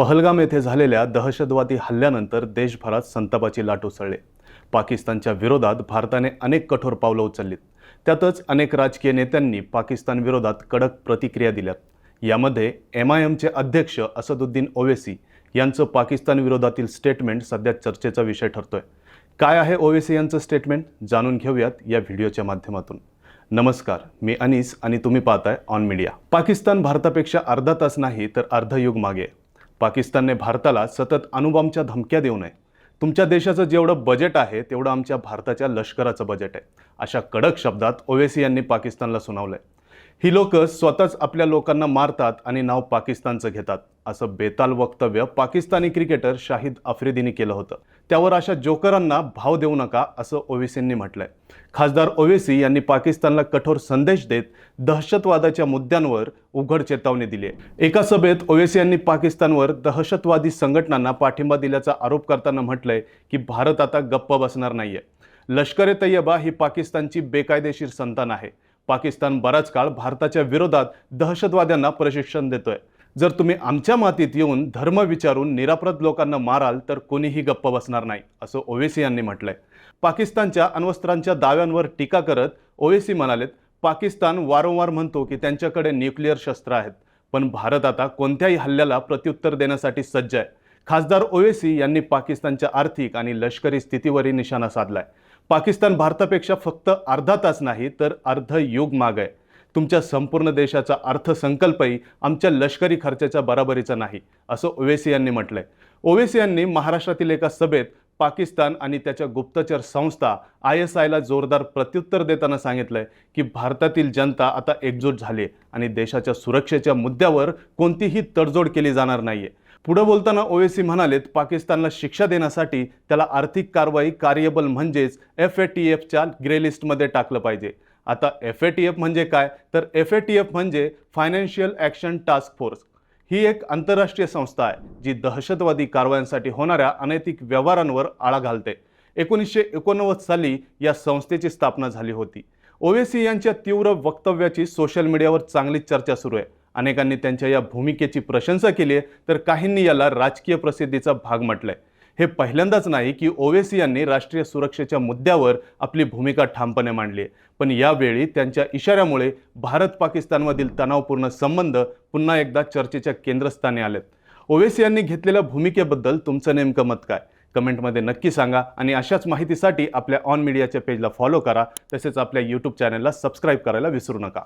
पहलगाम येथे झालेल्या दहशतवादी हल्ल्यानंतर देशभरात संतापाची लाट उसळली. पाकिस्तानच्या विरोधात भारताने अनेक कठोर पावलं उचललीत. त्यातच अनेक राजकीय नेत्यांनी पाकिस्तान विरोधात कडक प्रतिक्रिया दिल्यात. यामध्ये एम आय एमचे अध्यक्ष असदुद्दीन ओवेसी यांचं पाकिस्तान विरोधातील स्टेटमेंट सध्या चर्चेचा विषय ठरतोय. काय आहे ओवेसी यांचं स्टेटमेंट? जाणून घेऊयात या व्हिडिओच्या माध्यमातून. नमस्कार मी अनिस आणि तुम्ही पाहताय ऑन मीडिया पाकिस्तान भारतापेक्षा अर्धा तास नाही तर अर्ध युग मागे पाकिस्तानने भारताला सतत अणुबॉम्बच्या धमक्या देऊ नये. तुमच्या देशाचं जेवढं बजेट आहे तेवढं आमच्या भारताच्या लष्कराचं बजेट आहे. अशा कडक शब्दात ओवेसी यांनी पाकिस्तानला सुनावलंय. ही लोक स्वतःच आपल्या लोकांना मारतात आणि नाव पाकिस्तानचं घेतात असं बेताल वक्तव्य पाकिस्तानी क्रिकेटर शाहिद आफ्रिदीने केलं होतं. त्यावर अशा जोकरांना भाव देऊ नका असं ओवेसींनी म्हटलंय. खासदार ओवेसी यांनी पाकिस्तानला कठोर संदेश देत दहशतवादाच्या मुद्द्यांवर उघड चेतावणी दिली आहे. एका सभेत ओवेसी यांनी पाकिस्तानवर दहशतवादी संघटनांना पाठिंबा दिल्याचा आरोप करताना म्हटलंय की भारत आता गप्प बसणार नाहीये. लष्कर ए तय्यबा ही पाकिस्तानची बेकायदेशीर संतान आहे. पाकिस्तान बराच काळ भारताच्या विरोधात दहशतवाद्यांना प्रशिक्षण देतोय. जर तुम्ही आमच्या मातीत येऊन धर्म विचारून निरापराध लोकांना माराल तर कोणीही गप्प बसणार नाही असं ओवेसी यांनी म्हटलंय. पाकिस्तानच्या अण्वस्त्रांच्या दाव्यांवर टीका करत ओवेसी म्हणालेत पाकिस्तान वारंवार म्हणतो की त्यांच्याकडे न्यूक्लिअर शस्त्र आहेत पण भारत आता कोणत्याही हल्ल्याला प्रत्युत्तर देण्यासाठी सज्ज आहे. खासदार ओवेसी यांनी पाकिस्तानच्या आर्थिक आणि लष्करी स्थितीवरही निशाणा साधलाय. पाकिस्तान भारतापेक्षा फक्त अर्धा तास नाही तर अर्ध युग माग आहे. तुमच्या संपूर्ण देशाचा अर्थसंकल्पही आमच्या लष्करी खर्चाच्या बराबरीचा नाही असं ओवेसी यांनी म्हटलंय. ओवेसी यांनी महाराष्ट्रातील एका सभेत पाकिस्तान आणि त्याच्या गुप्तचर संस्था आय एस आयला जोरदार प्रत्युत्तर देताना सांगितलंय की भारतातील जनता आता एकजूट झाली आहे आणि देशाच्या सुरक्षेच्या मुद्द्यावर कोणतीही तडजोड केली जाणार नाहीये. पुढं बोलताना ओवेसी म्हणालेत पाकिस्तानला शिक्षा देण्यासाठी त्याला आर्थिक कारवाई कार्यबल म्हणजेच एफ ए टी एफच्या ग्रे लिस्टमध्ये टाकलं पाहिजे. आता एफ ए टी एफ म्हणजे काय? तर एफ ए टी एफ म्हणजे फायनान्शियल ॲक्शन टास्क फोर्स ही एक आंतरराष्ट्रीय संस्था आहे जी दहशतवादी कारवायांसाठी होणाऱ्या अनैतिक व्यवहारांवर आळा घालते. एकोणीसशे एकोणनव्वद साली या संस्थेची स्थापना झाली होती. ओवेसी यांच्या तीव्र वक्तव्याची सोशल मीडियावर चांगलीच चर्चा सुरू आहे. अनेकांनी त्यांच्या या भूमिकेची प्रशंसा केली आहे. तर काहींनी याला राजकीय प्रसिद्धीचा भाग म्हटलंय. हे पहिल्यांदाच नाही की ओवेसी यांनी राष्ट्रीय सुरक्षेच्या मुद्द्यावर आपली भूमिका ठामपणे मांडली आहे. पण यावेळी त्यांच्या इशाऱ्यामुळे भारत पाकिस्तानमधील तणावपूर्ण संबंध पुन्हा एकदा चर्चेच्या केंद्रस्थानी आलेत. ओवेसी यांनी घेतलेल्या भूमिकेबद्दल तुमचं नेमकं मत काय? कमेंटमध्ये नक्की सांगा आणि अशाच माहितीसाठी आपल्या ऑन मीडियाच्या पेजला फॉलो करा. तसेच आपल्या यूट्यूब चॅनलला सबस्क्राईब करायला विसरू नका.